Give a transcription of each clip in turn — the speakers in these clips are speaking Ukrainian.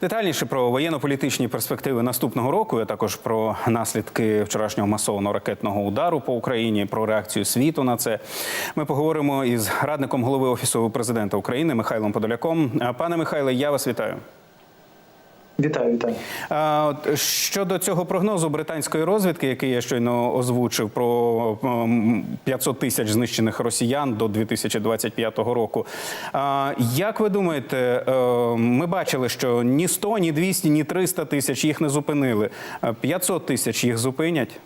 Детальніше про воєнно-політичні перспективи наступного року, а також про наслідки вчорашнього масованого ракетного удару по Україні, про реакцію світу на це. Ми поговоримо із радником голови офісу президента України Михайлом Подоляком. Пане Михайле, я вас вітаю. Вітаю, вітаю. Щодо цього прогнозу британської розвідки, який я щойно озвучив, про ем, 500 тисяч знищених росіян до 2025 року. Як ви думаєте, е, ми бачили, що ні 100, ні 200, ні 300 тисяч їх не зупинили. 500 тисяч їх зупинять?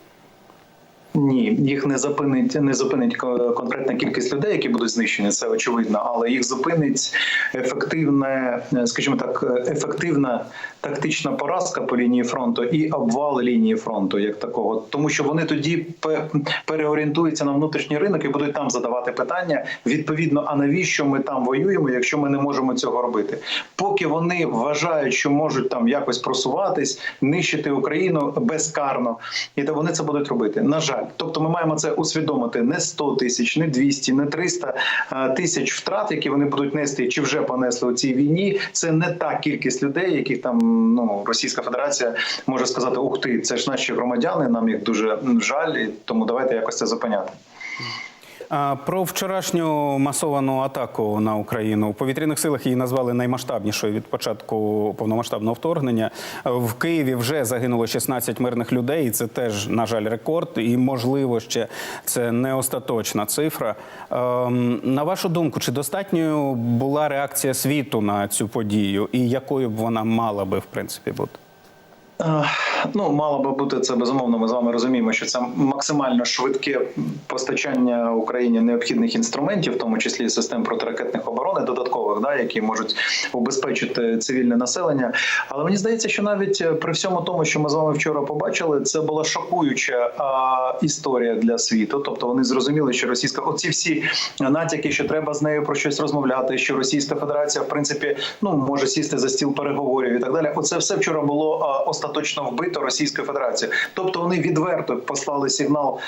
Ні, їх не зупинить, не зупинить ко- конкретна кількість людей, які будуть знищені. Це очевидно, але їх зупинить ефективне, скажімо так, ефективна тактична поразка по лінії фронту і обвал лінії фронту, як такого, тому що вони тоді пе- переорієнтуються на внутрішній ринок і будуть там задавати питання. Відповідно, а навіщо ми там воюємо, якщо ми не можемо цього робити? Поки вони вважають, що можуть там якось просуватись, нищити Україну безкарно, і то вони це будуть робити. На жаль, тобто ми маємо це усвідомити не 100 тисяч, не 200, не 300 тисяч втрат, які вони будуть нести, чи вже понесли у цій війні. Це не та кількість людей, яких там ну Російська Федерація може сказати: ух ти, це ж наші громадяни. Нам їх дуже жаль, і тому давайте якось це зупиняти. Про вчорашню масовану атаку на Україну у повітряних силах її назвали наймасштабнішою від початку повномасштабного вторгнення. В Києві вже загинуло 16 мирних людей. і Це теж, на жаль, рекорд. І можливо, ще це не остаточна цифра. Ем, На вашу думку, чи достатньою була реакція світу на цю подію, і якою б вона мала би в принципі бути? Е, Ну, мало би бути це безумовно. Ми з вами розуміємо, що це максимально швидке постачання Україні необхідних інструментів, в тому числі систем протиракетних оборони, додаткових, да, які можуть убезпечити цивільне населення. Але мені здається, що навіть е, при всьому тому, що ми з вами вчора побачили, це була шокуюча а, історія для світу. Тобто вони зрозуміли, що російська оці всі натяки, що треба з нею про щось розмовляти, що Російська Федерація, в принципі, ну може сісти за стіл переговорів і так далі. Оце все вчора було а, остаточно вбито Російською Федерацією. Тобто вони відверто послали сигнал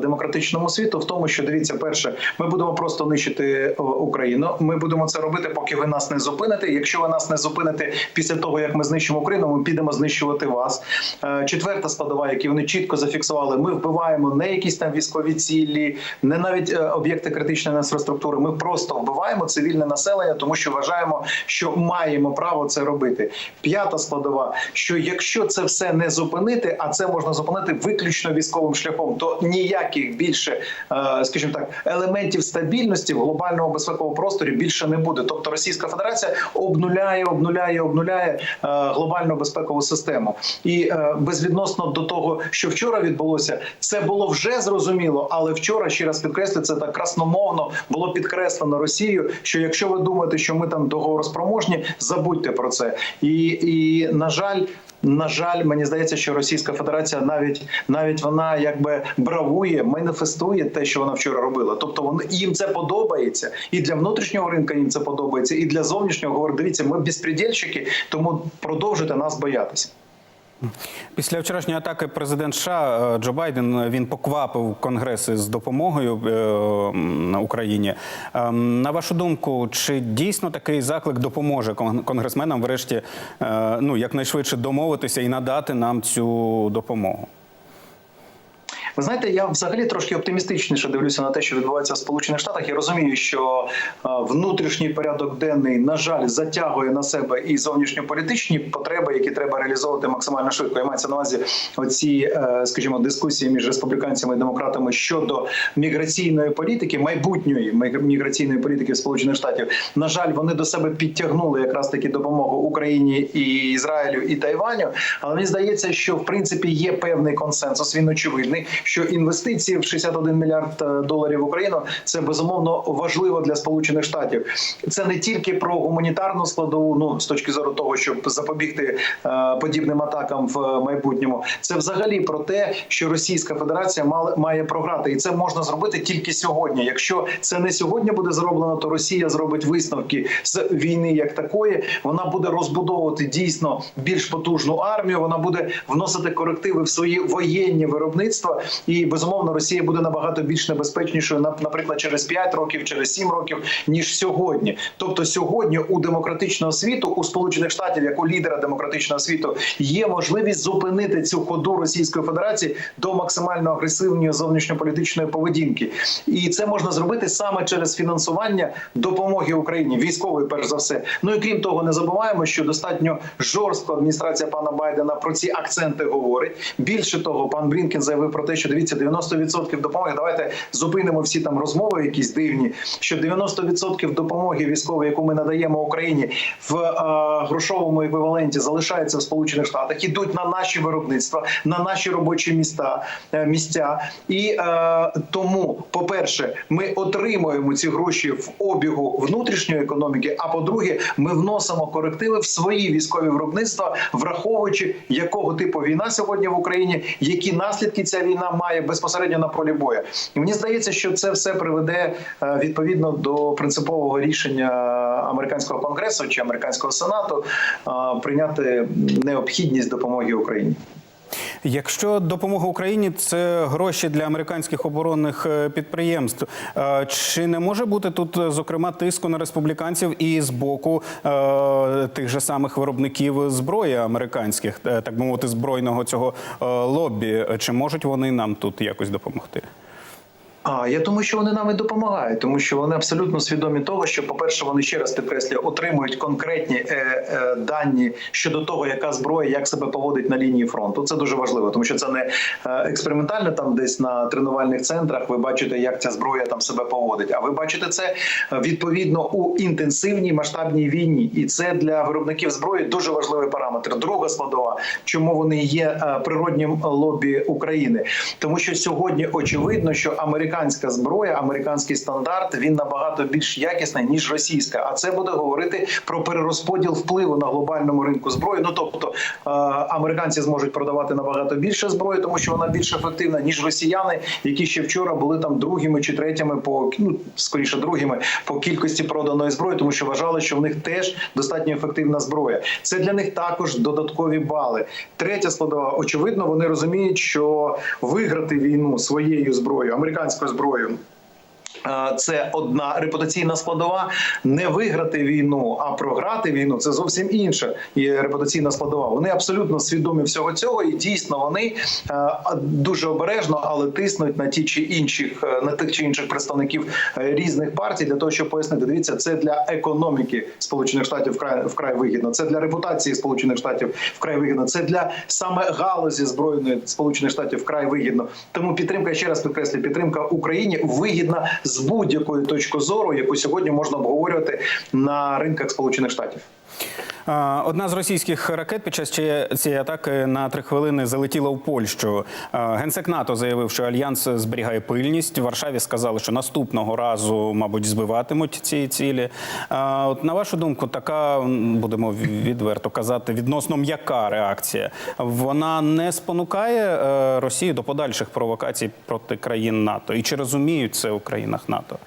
демократичному світу в тому, що дивіться, перше, ми будемо просто нищити Україну. Ми будемо це робити, поки ви нас не зупините. Якщо ви нас не зупините після того, як ми знищимо Україну, ми підемо знищувати вас. Е, Четверта складова, які вони чітко зафіксували, ми вбиваємо не якісь там військові цілі, не навіть е, об'єкти критичної інфраструктури. Ми просто вбиваємо цивільне населення, тому що вважаємо, що маємо право це робити. П'ята складова, що якщо це все не зупинити, а це можна зупинити виключно військовим шляхом, то ніяких більше, е, скажімо так, елементів стабільності в глобальному безпековому просторі більше не буде. Тобто Російська Федерація обнуляє, обнуляє, обнуляє е, глобальну безпекову систему. І е, безвідносно до того, що вчора відбулося, це було вже зрозуміло. Але вчора ще раз підкреслю, це так красномовно було підкреслено Росією. Що якщо ви думаєте, що ми там договороспроможні, забудьте про це. І, і на жаль. На жаль, мені здається, що Російська Федерація навіть навіть вона якби бравує, маніфестує те, що вона вчора робила. Тобто вони їм це подобається, і для внутрішнього ринку їм це подобається, і для зовнішнього говорить, дивіться, ми безпредельщики, тому продовжуйте нас боятися. Після вчорашньої атаки президент США е, Джо Байден е, він поквапив конгреси з допомогою на Україні. Ем, На вашу думку, чи дійсно такий заклик допоможе кон- конгресменам, врешті, е, ну якнайшвидше домовитися і надати нам цю допомогу? Ви знаєте, я взагалі трошки оптимістичніше дивлюся на те, що відбувається в Сполучених Штатах. Я розумію, що е, внутрішній порядок денний, на жаль, затягує на себе і зовнішньополітичні потреби, які треба реалізовувати максимально швидко. Я мається на увазі оці, е, скажімо, дискусії між республіканцями і демократами щодо міграційної політики, майбутньої мігр- міграційної політики Сполучених Штатів. На жаль, вони до себе підтягнули якраз таки допомогу Україні і Ізраїлю і Тайваню. Але мені здається, що в принципі є певний консенсус. Він очевидний, що інвестиції в 61 мільярд е, доларів в Україну це безумовно важливо для Сполучених Штатів. Це не тільки про гуманітарну складову, ну з точки зору того, щоб запобігти е, подібним атакам в майбутньому. Це взагалі про те, що Російська Федерація мала- має програти, і це можна зробити тільки сьогодні. Якщо це не сьогодні буде зроблено, то Росія зробить висновки з війни як такої. Вона буде розбудовувати дійсно більш потужну армію. Вона буде вносити корективи в свої воєнні виробництва. І безумовно Росія буде набагато більш небезпечнішою, на- наприклад, через 5 років, через 7 років, ніж сьогодні. Тобто, сьогодні у демократичного світу, у Сполучених Штатів, як у лідера демократичного світу, є можливість зупинити цю ходу Російської Федерації до максимально агресивної зовнішньополітичної поведінки, і це можна зробити саме через фінансування допомоги Україні, військової, перш за все. Ну і крім того, не забуваємо, що достатньо жорстко адміністрація пана Байдена про ці акценти говорить. Більше того, пан Брінкен заявив про те, що дивіться 90% допомоги. Давайте зупинимо всі там розмови, якісь дивні. Що 90% допомоги військової, яку ми надаємо Україні в е, грошовому еквіваленті, залишається в Сполучених Штатах, ідуть на наші виробництва, на наші робочі міста е, місця. І е, тому, по-перше, ми отримуємо ці гроші в обігу внутрішньої економіки. А по-друге, ми вносимо корективи в свої військові виробництва, враховуючи якого типу війна сьогодні в Україні, які наслідки ця війна має безпосередньо на полі бою. І мені здається, що це все приведе е, відповідно до принципового рішення американського конгресу чи американського сенату е, прийняти необхідність допомоги Україні. Якщо допомога Україні це гроші для американських оборонних е, підприємств, е, чи не може бути тут, е, зокрема, тиску на республіканців і з боку тих же самих виробників зброї американських, так би мовити, збройного цього лобі? Чи можуть вони нам тут якось допомогти? А я думаю, що вони нам і допомагають, тому що вони абсолютно свідомі того, що, по-перше, вони ще раз підкреслюю, отримують конкретні е, е, дані щодо того, яка зброя, як себе поводить на лінії фронту. Це дуже важливо, тому що це не е, експериментально там десь на тренувальних центрах. Ви бачите, як ця зброя там себе поводить. А ви бачите це е, відповідно у інтенсивній масштабній війні, і це для виробників зброї дуже важливий параметр. Друга складова, чому вони є е, природнім лобі України, тому що сьогодні очевидно, що американська зброя, американський стандарт він набагато більш якісний ніж російська. А це буде говорити про перерозподіл впливу на глобальному ринку зброї. Ну тобто е, американці зможуть продавати набагато більше зброї, тому що вона більш ефективна ніж росіяни, які ще вчора були там другими чи третіми по ну скоріше другими по кількості проданої зброї, тому що вважали, що в них теж достатньо ефективна зброя. Це для них також додаткові бали. Третя складова, очевидно, вони розуміють, що виграти війну своєю зброєю, американською зброєю. Це одна репутаційна складова. Не виграти війну, а програти війну це зовсім інша репутаційна складова. Вони абсолютно свідомі всього цього, і дійсно вони дуже обережно, але тиснуть на ті чи інших е, на тих чи інших представників е, різних партій для того, щоб пояснити. Дивіться, це для економіки Сполучених Штатів вкрай вкрай вигідно. Це для репутації Сполучених Штатів вкрай вигідно. Це для саме галузі збройної Сполучених Штатів вкрай вигідно. Тому підтримка ще раз підкреслюю, підтримка Україні вигідна з будь-якої точки зору, яку сьогодні можна обговорювати на ринках Сполучених Штатів. Одна з російських ракет під час цієї- атаки на три хвилини залетіла в Польщу. Генсек НАТО заявив, що альянс зберігає пильність. В Варшаві сказали, що наступного разу, мабуть, збиватимуть ці цілі. От на вашу думку, така будемо відверто казати, відносно м'яка реакція. Вона не спонукає е, Росію до подальших провокацій проти країн НАТО. І чи розуміють це у країнах НАТО?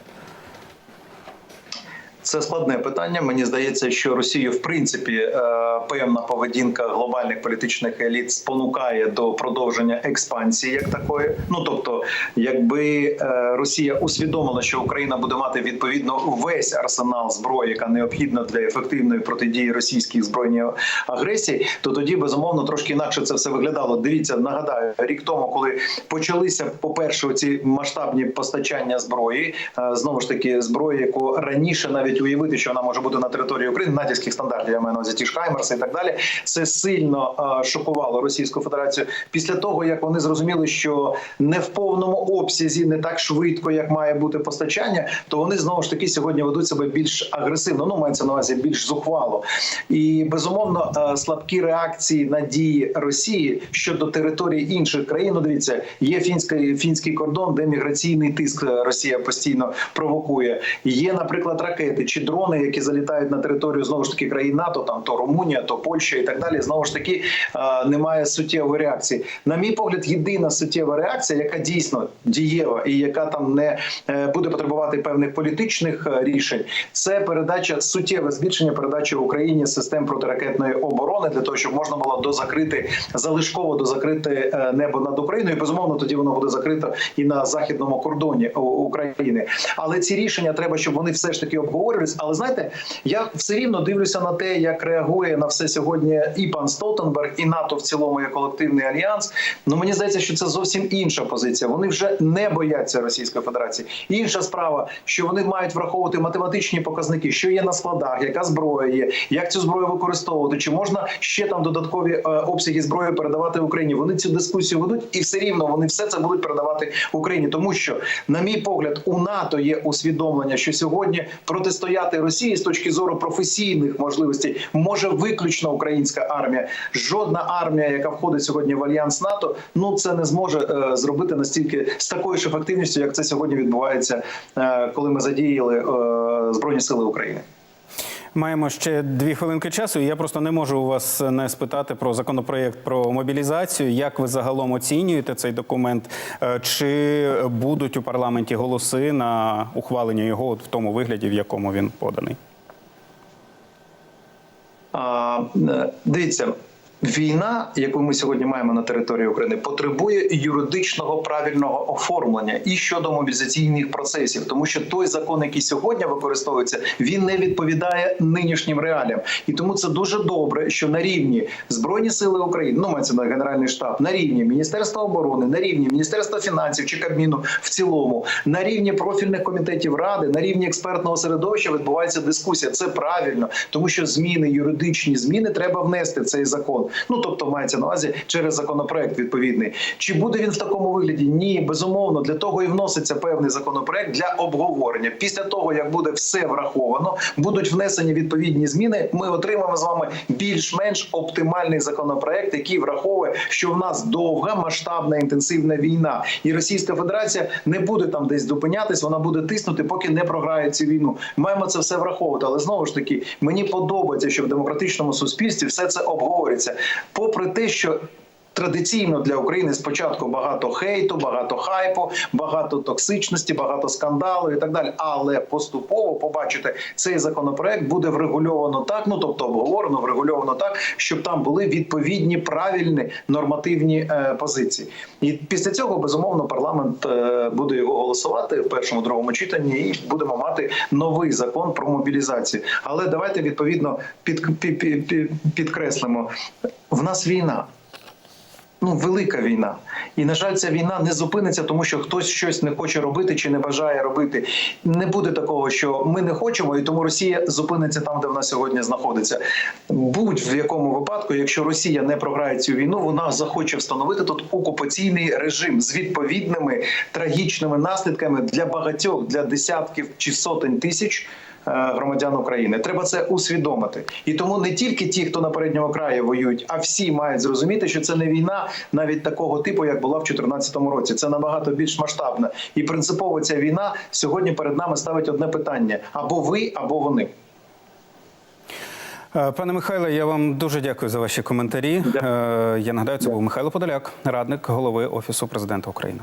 Це складне питання. Мені здається, що Росію, в принципі, е, певна поведінка глобальних політичних еліт спонукає до продовження експансії, як такої. Ну тобто, якби е, Росія усвідомила, що Україна буде мати відповідно весь арсенал зброї, яка необхідна для ефективної протидії російській збройній агресії, то тоді безумовно трошки інакше це все виглядало. Дивіться, нагадаю, рік тому, коли почалися, по перше, ці масштабні постачання зброї, е, знову ж таки, зброї, яку раніше навіть уявити, що вона може бути на території України, натівських стандартів, я маю на увазі ті і так далі. Це сильно е, шокувало Російську Федерацію після того, як вони зрозуміли, що не в повному обсязі, не так швидко, як має бути постачання, то вони знову ж таки сьогодні ведуть себе більш агресивно. Ну мається на увазі більш зухвало. І безумовно е, слабкі реакції на дії Росії щодо території інших країн. Ну, дивіться, є фінський фінський кордон, де міграційний тиск Росія постійно провокує. Є, наприклад, ракети. Ракети чи дрони, які залітають на територію знову ж таки країн НАТО, там то Румунія, то Польща і так далі. Знову ж таки е, немає суттєвої реакції. На мій погляд, єдина суттєва реакція, яка дійсно дієва і яка там не е, буде потребувати певних політичних е, рішень, це передача суттєве збільшення передачі Україні систем протиракетної оборони для того, щоб можна було дозакрити залишково дозакрити небо над Україною. Безумовно, тоді воно буде закрито і на західному кордоні України. Але ці рішення треба, щоб вони все ж таки обговорювались. Але знаєте, я все рівно дивлюся на те, як реагує на все сьогодні і пан Столтенберг, і НАТО в цілому як колективний альянс. Ну мені здається, що це зовсім інша позиція. Вони вже не бояться Російської Федерації. Інша справа, що вони мають враховувати математичні показники, що є на складах, яка зброя є, як цю зброю використовувати, чи можна ще там додаткові е, обсяги зброї передавати Україні. Вони цю дискусію ведуть, і все рівно вони все це будуть передавати Україні, тому що, на мій погляд, у НАТО є усвідомлення, що сьогодні протистояти Росії з точки зору професійних можливостей може виключно українська армія. Жодна армія, яка входить сьогодні в альянс НАТО, ну це не зможе е, зробити настільки з такою ж ефективністю, як це сьогодні відбувається, е, коли ми задіяли е, збройні сили України. Маємо ще дві хвилинки часу. Я просто не можу у вас не спитати про законопроєкт про мобілізацію. Як ви загалом оцінюєте цей документ? Е, Чи будуть у парламенті голоси на ухвалення його в тому вигляді, в якому він поданий? А, е, дивіться. Війна, яку ми сьогодні маємо на території України, потребує юридичного правильного оформлення і щодо мобілізаційних процесів, тому що той закон, який сьогодні використовується, він не відповідає нинішнім реаліям. І тому це дуже добре, що на рівні збройні сили України, ну мається на генеральний штаб, на рівні Міністерства оборони, на рівні Міністерства фінансів чи Кабміну в цілому, на рівні профільних комітетів ради, на рівні експертного середовища відбувається дискусія. Це правильно, тому що зміни, юридичні зміни треба внести в цей закон. Ну тобто мається на увазі через законопроект відповідний. Чи буде він в такому вигляді? Ні, безумовно, для того і вноситься певний законопроект для обговорення. Після того як буде все враховано, будуть внесені відповідні зміни. Ми отримаємо з вами більш-менш оптимальний законопроект, який враховує, що в нас довга масштабна інтенсивна війна, і Російська Федерація не буде там десь зупинятись, вона буде тиснути, поки не програє цю війну. Маємо це все враховувати. Але знову ж таки, мені подобається, що в демократичному суспільстві все це обговорюється, попри те, що. Традиційно для України спочатку багато хейту, багато хайпу, багато токсичності, багато скандалу і так далі. Але поступово побачите, цей законопроект буде врегульовано так, ну тобто обговорено, врегульовано так, щоб там були відповідні правильні нормативні е, позиції. І після цього безумовно парламент е, буде його голосувати в першому другому читанні, і будемо мати новий закон про мобілізацію. Але давайте відповідно під, під, під, під, підкреслимо: в нас війна. Ну, велика війна, і на жаль, ця війна не зупиниться, тому що хтось щось не хоче робити чи не бажає робити. Не буде такого, що ми не хочемо, і тому Росія зупиниться там, де вона сьогодні знаходиться. Будь-в якому випадку, якщо Росія не програє цю війну, вона захоче встановити тут окупаційний режим з відповідними трагічними наслідками для багатьох, для десятків чи сотень тисяч. Е, Громадян України треба це усвідомити, і тому не тільки ті, хто на передньому краї воюють, а всі мають зрозуміти, що це не війна навіть такого типу, як була в 2014 році. Це набагато більш масштабна і принципово ця війна сьогодні перед нами ставить одне питання: або ви, або вони. Е, Пане Михайле, я вам дуже дякую за ваші коментарі. Е, Я нагадаю, це був Михайло Подоляк, радник голови Офісу президента України.